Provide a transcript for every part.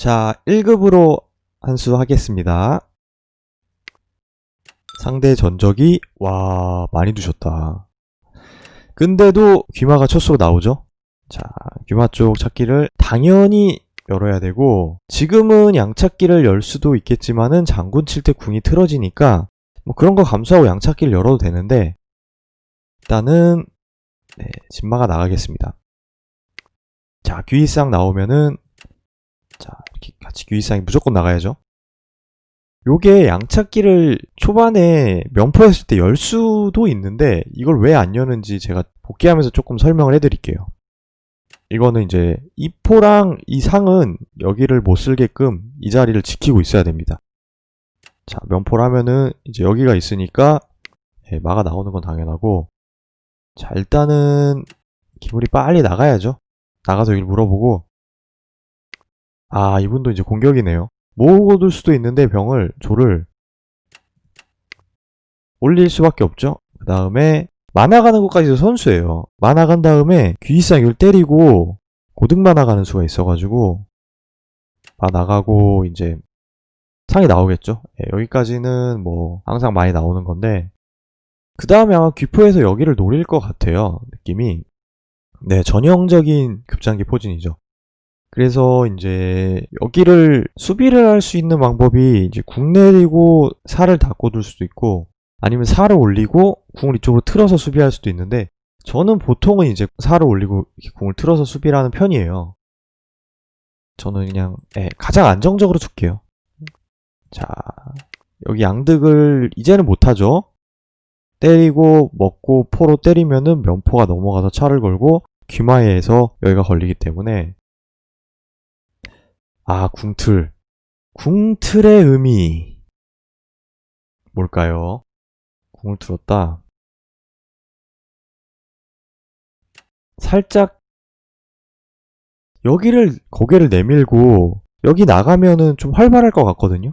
자, 1급으로 한수 하겠습니다. 상대 전적이, 와, 많이 두셨다. 근데도 귀마가 첫 수로 나오죠? 자, 귀마 쪽 찾기를 당연히 열어야 되고, 지금은 양찾기를 열 수도 있겠지만은 장군 칠 때 궁이 틀어지니까, 뭐 그런 거 감수하고 양찾기를 열어도 되는데, 일단은, 네, 진마가 나가겠습니다. 자, 귀이상 나오면은, 자, 이렇게 같이 귀이상이 무조건 나가야죠. 요게 양찾기를 초반에 면포했을 때 열 수도 있는데 이걸 왜 안 여는지 제가 복귀하면서 조금 설명을 해드릴게요. 이거는 이제 이 포랑 이 상은 여기를 못 쓸게끔 이 자리를 지키고 있어야 됩니다. 자, 면포를 하면은 이제 여기가 있으니까 예, 마가 나오는 건 당연하고 자, 일단은 기물이 빨리 나가야죠. 나가서 여기를 물어보고 아, 이분도 이제 공격이네요. 모으고 둘 수도 있는데 병을 조를 올릴 수밖에 없죠. 그 다음에 만화 가는 것까지도 선수예요. 만화 간 다음에 귀이상 을 때리고 고등 만화 가는 수가 있어가지고 마 나가고 이제 상이 나오겠죠. 예, 여기까지는 뭐 항상 많이 나오는 건데 그 다음에 아마 귀포에서 여기를 노릴 것 같아요. 느낌이 네 전형적인 급장기 포진이죠. 그래서 이제 여기를 수비를 할 수 있는 방법이 이제 궁 내리고 살을 닫고 둘 수도 있고 아니면 살을 올리고 궁을 이쪽으로 틀어서 수비할 수도 있는데 저는 보통은 이제 살을 올리고 궁을 틀어서 수비를 하는 편이에요. 저는 그냥 예, 가장 안정적으로 줄게요. 자 여기 양득을 이제는 못하죠. 때리고 먹고 포로 때리면은 면포가 넘어가서 차를 걸고 귀마에서 여기가 걸리기 때문에 아, 궁틀. 궁틀의 의미. 뭘까요? 궁을 틀었다. 살짝 여기를 고개를 내밀고 여기 나가면은 좀 활발할 것 같거든요.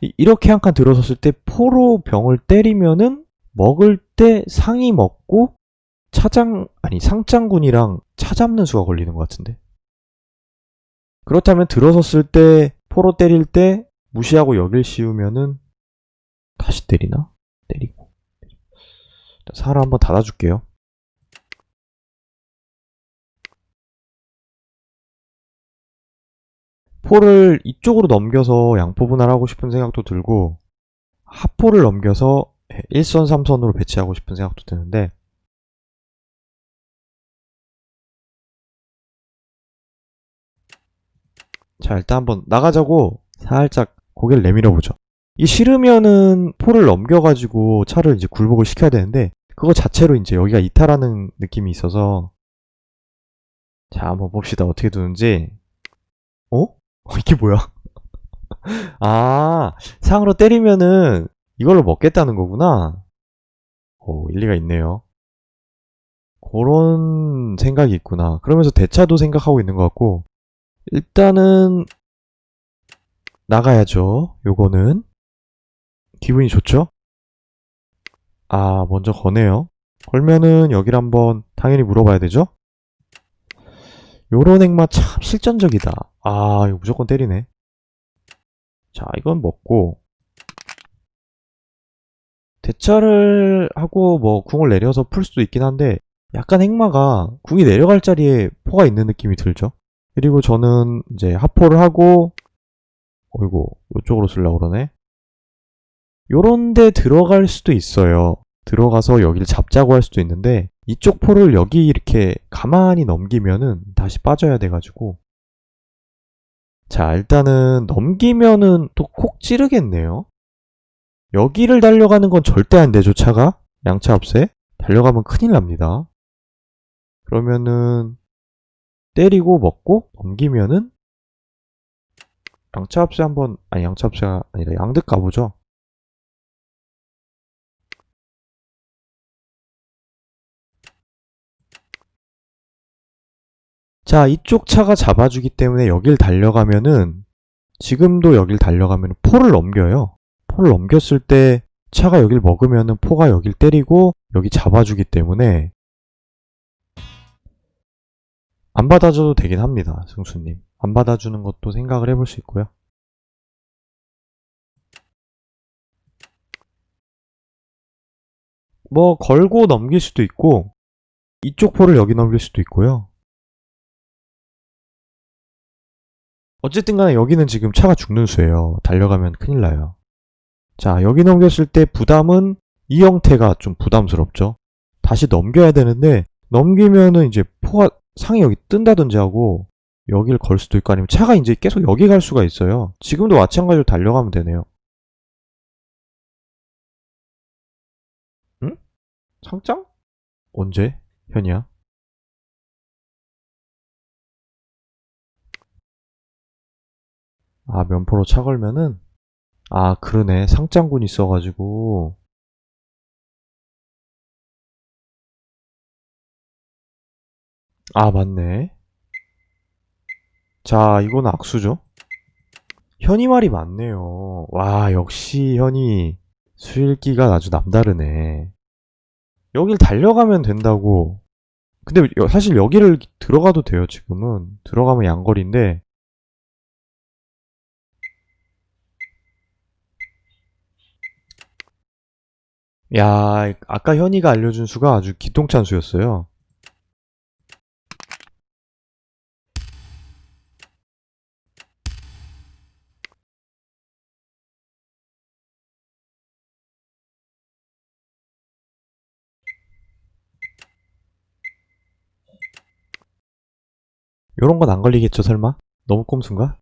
이- 이렇게 한 칸 들어섰을 때 포로 병을 때리면은 먹을 때 상이 먹고 차장 아니 상장군이랑 차 잡는 수가 걸리는 것 같은데. 그렇다면 들어섰을 때 포로 때릴 때 무시하고 여길 씌우면은 다시 때리나? 때리고 살을 한번 닫아줄게요. 포를 이쪽으로 넘겨서 양포 분할하고 싶은 생각도 들고 하포를 넘겨서 1선 3선으로 배치하고 싶은 생각도 드는데 자, 일단 한번 나가자고 살짝 고개를 내밀어 보죠. 이 싫으면은 포를 넘겨가지고 차를 이제 굴복을 시켜야 되는데 그거 자체로 이제 여기가 이탈하는 느낌이 있어서 자, 한번 봅시다. 어떻게 두는지. 어? 어, 이게 뭐야? 아, 상으로 때리면은 이걸로 먹겠다는 거구나. 오, 일리가 있네요. 그런 생각이 있구나. 그러면서 대차도 생각하고 있는 것 같고, 일단은 나가야죠. 요거는 기분이 좋죠? 아 먼저 거네요. 걸면은 여기를 한번 당연히 물어봐야 되죠? 요런 행마 참 실전적이다. 아 이거 무조건 때리네. 자 이건 먹고 대차를 하고 뭐 궁을 내려서 풀 수도 있긴 한데 약간 행마가 궁이 내려갈 자리에 포가 있는 느낌이 들죠? 그리고 저는 이제 하포를 하고 어이구 이쪽으로 쓰려고 그러네. 요런데 들어갈 수도 있어요. 들어가서 여기를 잡자고 할 수도 있는데 이쪽 포를 여기 이렇게 가만히 넘기면은 다시 빠져야 돼가지고. 자 일단은 넘기면은 또 콕 찌르겠네요. 여기를 달려가는 건 절대 안 되죠 차가. 양차 앞세 달려가면 큰일 납니다. 그러면은 때리고 먹고 넘기면은 양차합세 한번 아니 양차합세가 아니라 양득 가보죠. 자 이쪽 차가 잡아주기 때문에 여길 달려가면은 지금도 여길 달려가면 포를 넘겨요. 포를 넘겼을 때 차가 여길 먹으면은 포가 여길 때리고 여기 잡아주기 때문에 안 받아줘도 되긴 합니다, 승수님. 안 받아주는 것도 생각을 해볼 수 있고요. 뭐 걸고 넘길 수도 있고 이쪽 포를 여기 넘길 수도 있고요. 어쨌든 간에 여기는 지금 차가 죽는 수예요. 달려가면 큰일 나요. 자, 여기 넘겼을 때 부담은 이 형태가 좀 부담스럽죠. 다시 넘겨야 되는데 넘기면은 이제 포가 상이 여기 뜬다든지 하고 여기를 걸 수도 있고 아니면 차가 이제 계속 여기 갈 수가 있어요. 지금도 마찬가지로 달려가면 되네요. 응? 상장? 언제? 현이야? 아, 면포로 차 걸면은 아, 그러네. 상장군 있어가지고 아, 맞네. 자, 이건 악수죠. 현이 말이 맞네요. 와, 역시 현이 수일기가 아주 남다르네. 여길 달려가면 된다고. 근데 여- 사실 여기를 들어가도 돼요, 지금은. 들어가면 양거리인데. 야, 아까 현이가 알려준 수가 아주 기똥찬 수였어요. 요런 건 안 걸리겠죠, 설마? 너무 꼼수인가?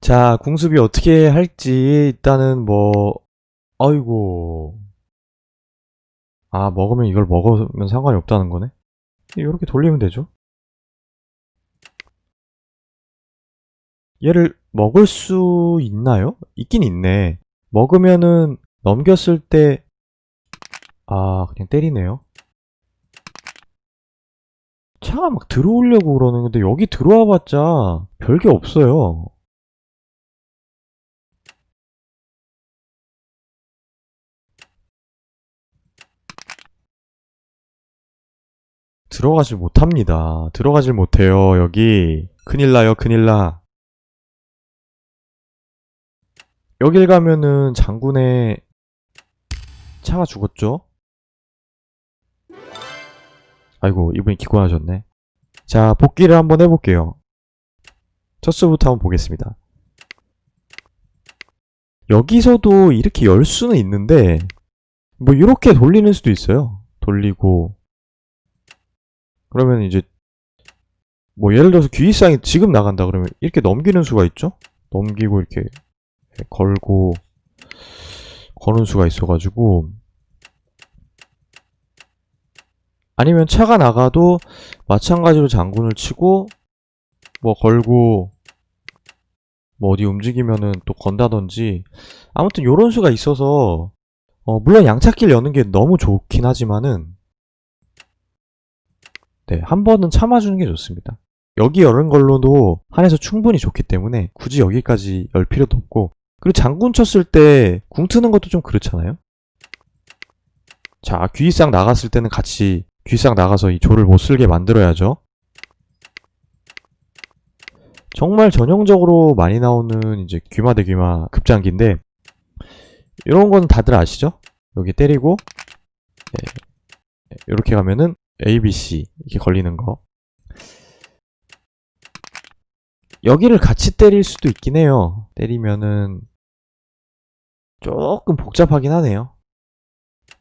자, 궁수비 어떻게 할지 일단은 뭐 아이고 아 먹으면 이걸 먹으면 상관이 없다는 거네 이렇게 돌리면 되죠 얘를 먹을 수 있나요? 있긴 있네 먹으면은 넘겼을 때 아 그냥 때리네요 차가 막 들어오려고 그러는 건데 여기 들어와 봤자 별게 없어요 들어가질 못합니다. 들어가질 못해요, 여기. 큰일 나요, 큰일 나. 여길 가면은 장군의 차가 죽었죠? 아이고, 이분이 기권하셨네. 자, 복귀를 한번 해볼게요. 첫 수부터 한번 보겠습니다. 여기서도 이렇게 열 수는 있는데, 뭐, 이렇게 돌리는 수도 있어요. 돌리고, 그러면 이제 뭐 예를 들어서 귀이상이 지금 나간다 그러면 이렇게 넘기는 수가 있죠? 넘기고 이렇게 걸고 거는 수가 있어가지고 아니면 차가 나가도 마찬가지로 장군을 치고 뭐 걸고 뭐 어디 움직이면은 또 건다든지 아무튼 요런 수가 있어서 어 물론 양차길 여는 게 너무 좋긴 하지만은 네, 한 번은 참아주는 게 좋습니다. 여기 열은 걸로도 한해서 충분히 좋기 때문에 굳이 여기까지 열 필요도 없고 그리고 장군 쳤을 때 궁 트는 것도 좀 그렇잖아요. 자, 귀이상 나갔을 때는 같이 귀이상 나가서 이 조를 못 쓸게 만들어야죠. 정말 전형적으로 많이 나오는 이제 귀마 대 귀마 급장기인데 이런 건 다들 아시죠? 여기 때리고 네, 이렇게 가면은 A, B, C 이렇게 걸리는 거 여기를 같이 때릴 수도 있긴 해요 때리면은 조금 복잡하긴 하네요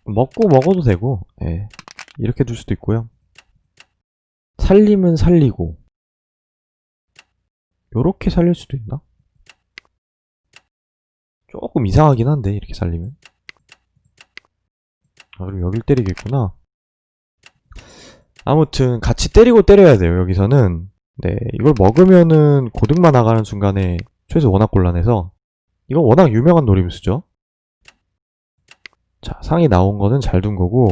먹고 먹어도 되고 예, 이렇게 둘 수도 있고요. 살림은 살리고 요렇게 살릴 수도 있나? 조금 이상하긴 한데 이렇게 살리면. 아 그럼 여길 때리겠구나. 아무튼 같이 때리고 때려야 돼요 여기서는. 네 이걸 먹으면은 고등만 나가는 순간에 최소 워낙 곤란해서. 이건 워낙 유명한 노림수죠? 자 상이 나온 거는 잘 둔 거고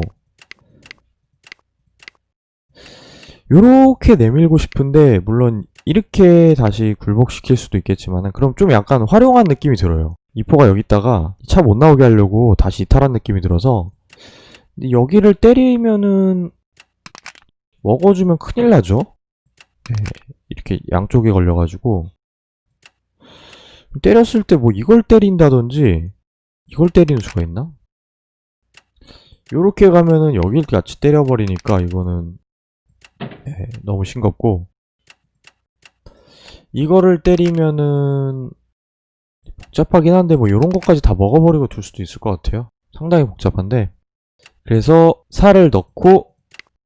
요렇게 내밀고 싶은데 물론 이렇게 다시 굴복시킬 수도 있겠지만 그럼 좀 약간 활용한 느낌이 들어요 이포가 여기 있다가 차 못 나오게 하려고 다시 이탈한 느낌이 들어서 여기를 때리면은 먹어주면 큰일 나죠? 예, 이렇게 양쪽에 걸려가지고 때렸을 때 뭐 이걸 때린다든지 이걸 때리는 수가 있나? 요렇게 가면은 여길 같이 때려버리니까 이거는 예, 너무 싱겁고. 이거를 때리면은 복잡하긴 한데 뭐 요런 것까지 다 먹어버리고 둘 수도 있을 것 같아요. 상당히 복잡한데. 그래서 살을 넣고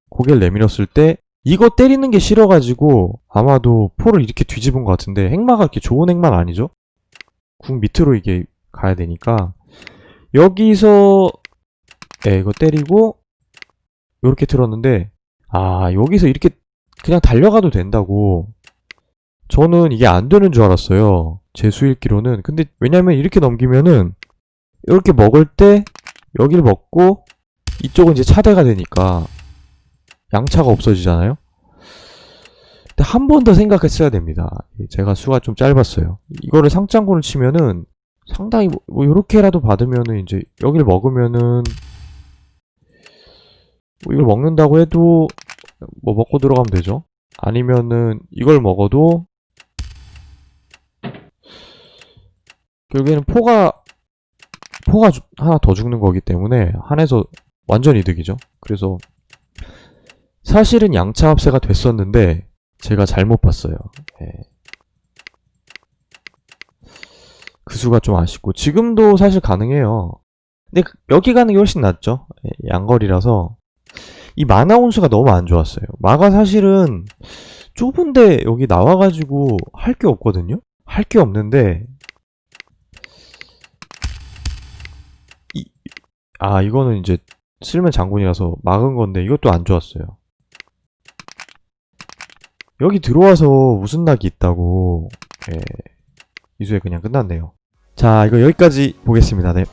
고개를 내밀었을 때 이거 때리는 게 싫어가지고 아마도 포를 이렇게 뒤집은 것 같은데 행마가 이렇게 좋은 행마는 아니죠? 궁 밑으로 이게 가야 되니까. 여기서 예, 이거 때리고 요렇게 틀었는데 아 여기서 이렇게 그냥 달려가도 된다고. 저는 이게 안 되는 줄 알았어요. 제 수익기로는. 근데 왜냐면 이렇게 넘기면은 이렇게 먹을 때 여기를 먹고 이쪽은 이제 차대가 되니까 양차가 없어지잖아요. 근데 한 번 더 생각했어야 됩니다. 제가 수가 좀 짧았어요. 이거를 상장군을 치면은 상당히 뭐, 뭐 요렇게라도 받으면은 이제 여기를 먹으면은 뭐 이걸 먹는다고 해도 뭐 먹고 들어가면 되죠. 아니면은 이걸 먹어도 결국에는 포가 포가 주- 하나 더 죽는 거기 때문에 한에서 완전 이득이죠. 그래서 사실은 양차 합세가 됐었는데 제가 잘못 봤어요. 예. 그 수가 좀 아쉽고 지금도 사실 가능해요. 근데 그- 여기 가는 게 훨씬 낫죠. 예, 양거리라서 이 마나 온수가 너무 안 좋았어요. 마가 사실은 좁은데 여기 나와가지고 할 게 없거든요. 할 게 없는데 이, 아 이거는 이제 쓸면 장군이라서 막은 건데 이것도 안 좋았어요. 여기 들어와서 무슨 낙이 있다고 예, 이수에 그냥 끝났네요. 자 이거 여기까지 보겠습니다. 네.